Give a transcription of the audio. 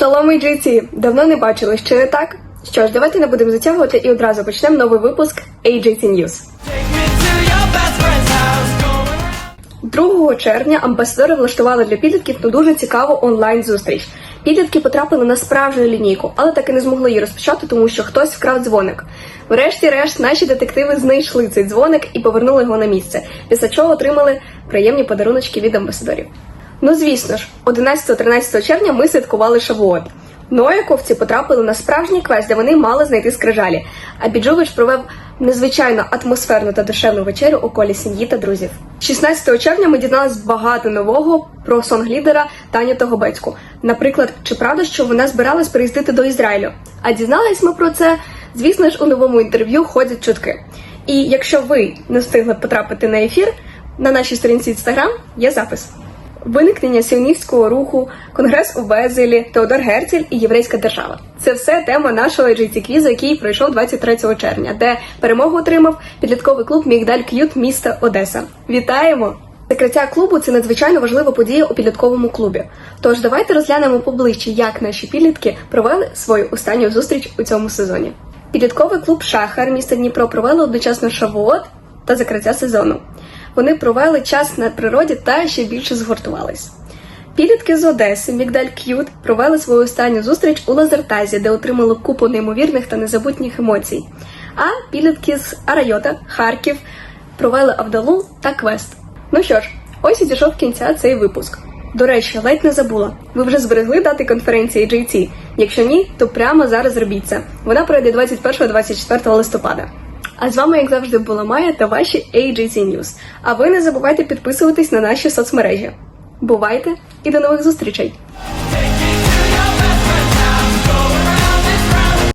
Шалом AJT! Давно не бачили, чи не так? Що ж, давайте не будемо затягувати і одразу почнемо новий випуск AJT News. Take me to your best friend's house. Going 2 червня амбасадори влаштували для підлітків ну дуже цікаву онлайн-зустріч. Підлітки потрапили на справжню лінійку, але так і не змогли її розпочати, тому що хтось вкрав дзвоник. Врешті-решт наші детективи знайшли цей дзвоник і повернули його на місце, після чого отримали приємні подаруночки від амбасадорів. Ну звісно ж, 11-13 червня ми святкували Шавуот. Нояковці потрапили на справжній квест, де вони мали знайти скрижалі. А Біджович провев незвичайно атмосферну та душевну вечерю у колі сім'ї та друзів. 16 червня ми дізналися багато нового про сонг-лідера Таню Тогобецьку. Наприклад, чи правда, що вона збиралась переїздити до Ізраїлю? А дізнались ми про це, звісно ж, у новому інтерв'ю ходять чутки. І якщо ви не встигли потрапити на ефір, на нашій сторінці Інстаграм є запис. Виникнення сіоністського руху, конгрес у Безелі, Теодор Герцель і єврейська держава. Це все тема нашого GT квізу, який пройшов 23 червня, де перемогу отримав підлітковий клуб Мігдаль К'ют міста Одеса. Вітаємо! Закриття клубу це надзвичайно важлива подія у підлітковому клубі. Тож давайте розглянемо поближче, як наші підлітки провели свою останню зустріч у цьому сезоні. Підлітковий клуб Шахар міста Дніпро провели одночасно Шавуот та закриття сезону. Вони провели час на природі та ще більше згуртувались. Підлітки з Одеси, Мігдаль К'ют, провели свою останню зустріч у Лазертазі, де отримали купу неймовірних та незабутніх емоцій. А підлітки з Арайота, Харків, провели Авдалу та Квест. Ну що ж, ось і дійшов кінця цей випуск. До речі, ледь не забула. Ви вже зберегли дати конференції JT? Якщо ні, то прямо зараз зробіть це. Вона пройде 21-24 листопада. А з вами, як завжди, була Майя та ваші AJC News. А ви не забувайте підписуватись на наші соцмережі. Бувайте і до нових зустрічей!